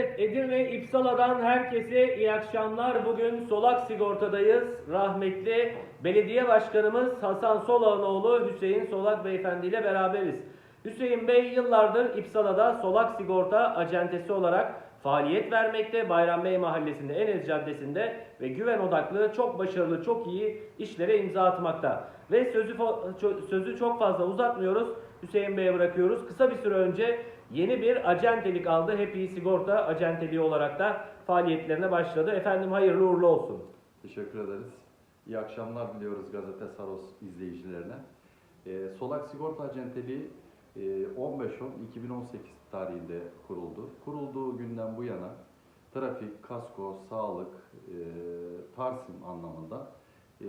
Edirne İpsala'dan herkese iyi akşamlar. Bugün Solak Sigorta'dayız. Rahmetli Belediye Başkanımız Hasan Solak'ın oğlu Hüseyin Solak Beyefendi ile beraberiz. Hüseyin Bey yıllardır İpsala'da Solak Sigorta acentesi olarak faaliyet vermekte. Bayram Bey Mahallesi'nde, Enes Caddesi'nde ve güven odaklı çok başarılı, çok iyi işlere imza atmakta. Ve sözü, sözü çok fazla uzatmıyoruz. Hüseyin Bey'e bırakıyoruz. Kısa bir süre önce yeni bir acentelik aldı. Happy Sigorta acenteliği olarak da faaliyetlerine başladı. Efendim hayırlı uğurlu olsun. Teşekkür ederiz. İyi akşamlar diliyoruz Gazete Saros izleyicilerine. Ee, Solak Sigorta Acenteliği e, 15-10-2018 tarihinde kuruldu. Kurulduğu günden bu yana trafik, kasko, sağlık, e, tarsim anlamında e,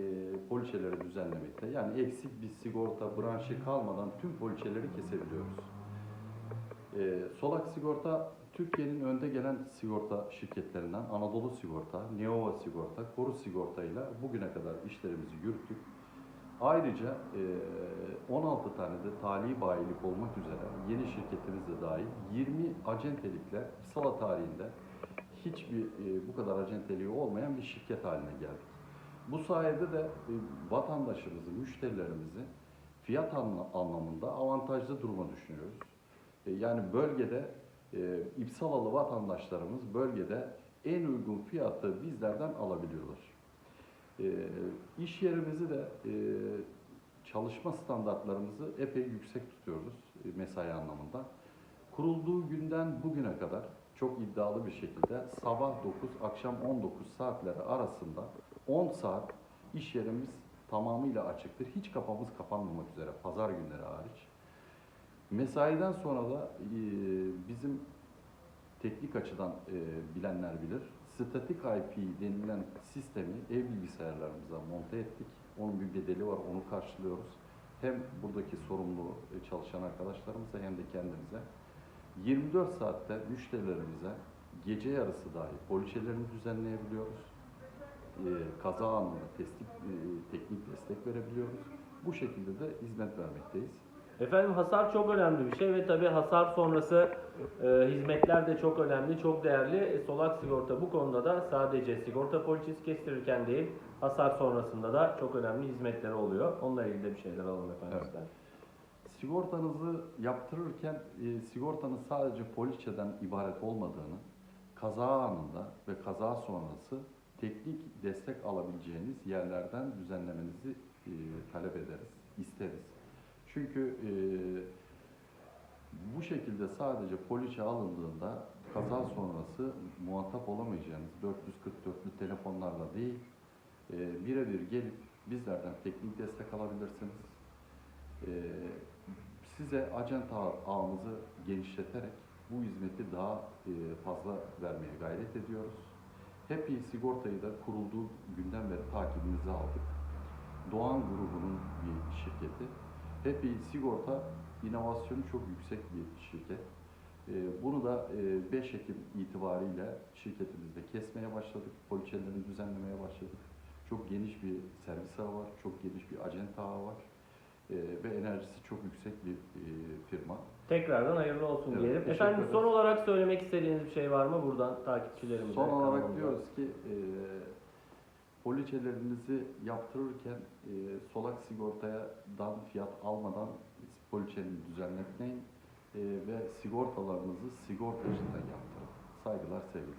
poliçeleri düzenlemekte. Yani eksik bir sigorta branşı kalmadan tüm poliçeleri kesebiliyoruz. Ee, Solak Sigorta Türkiye'nin önde gelen sigorta şirketlerinden Anadolu Sigorta, Neova Sigorta, Koru Sigorta ile bugüne kadar işlerimizi yürüttük. Ayrıca e, 16 tane de tali bayilik olmak üzere yeni şirketimiz de dahil 20 acentelikle Sala tarihinde hiçbir e, bu kadar acenteliği olmayan bir şirket haline geldik. Bu sayede de e, vatandaşımızı, müşterilerimizi fiyat anla- anlamında avantajlı duruma düşünüyoruz. E, Yani bölgede e, İpsalalı vatandaşlarımız bölgede en uygun fiyatı bizlerden alabiliyorlar. E, iş yerimizi de e, çalışma standartlarımızı epey yüksek tutuyoruz e, mesai anlamında. Kurulduğu günden bugüne kadar çok iddialı bir şekilde sabah 9 akşam 19 saatleri arasında 10 saat iş yerimiz tamamıyla açıktır. Hiç kapamız kapanmamak üzere pazar günleri hariç. Mesaiden sonra da e, bizim teknik açıdan e, bilenler bilir. Statik IP denilen sistemi ev bilgisayarlarımıza monte ettik. Onun bir bedeli var, onu karşılıyoruz. Hem buradaki sorumlu e, çalışan arkadaşlarımıza hem de kendimize. 24 saatte müşterilerimize gece yarısı dahi poliçelerini düzenleyebiliyoruz. E, kaza anında testik, e, teknik destek verebiliyoruz. Bu şekilde de hizmet vermekteyiz. Efendim hasar çok önemli bir şey ve tabii hasar sonrası e, hizmetler de çok önemli, çok değerli. E, Solak Sigorta bu konuda da sadece sigorta poliçesi kestirirken değil, hasar sonrasında da çok önemli hizmetleri oluyor. Onunla ilgili de bir şeyler alalım efendim Evet. sizden. Sigortanızı yaptırırken e, sigortanın sadece poliçeden ibaret olmadığını, kaza anında ve kaza sonrası teknik destek alabileceğiniz yerlerden düzenlemenizi e, talep ederiz. Çünkü e, bu şekilde sadece poliçe alındığında kaza sonrası muhatap olamayacağınız 444'lü telefonlarla değil, e, birebir gelip bizlerden teknik destek alabilirsiniz. Ee, size acent ağ- ağımızı genişleterek bu hizmeti daha e, fazla vermeye gayret ediyoruz. Happy Sigorta'yı da kurulduğu günden beri takibimize aldık. Doğan grubunun bir şirketi. Happy Sigorta inovasyonu çok yüksek bir şirket. Ee, Bunu da e, 5 Ekim itibariyle şirketimizde kesmeye başladık. Poliçelerini düzenlemeye başladık. Çok geniş bir servis ağı var, çok geniş bir acent ağı var. Ee, ve enerjisi çok yüksek bir e, firma. Tekrardan hayırlı olsun Evet, diyelim. Efendim son olarak söylemek istediğiniz bir şey var mı buradan takipçilerimize? Son olarak kanalımıza? diyoruz ki e, poliçelerinizi yaptırırken e, solak sigortadan fiyat almadan poliçeni düzenletmeyin e, ve sigortalarınızı sigortacıdan yaptırın. Saygılar, sevgiler.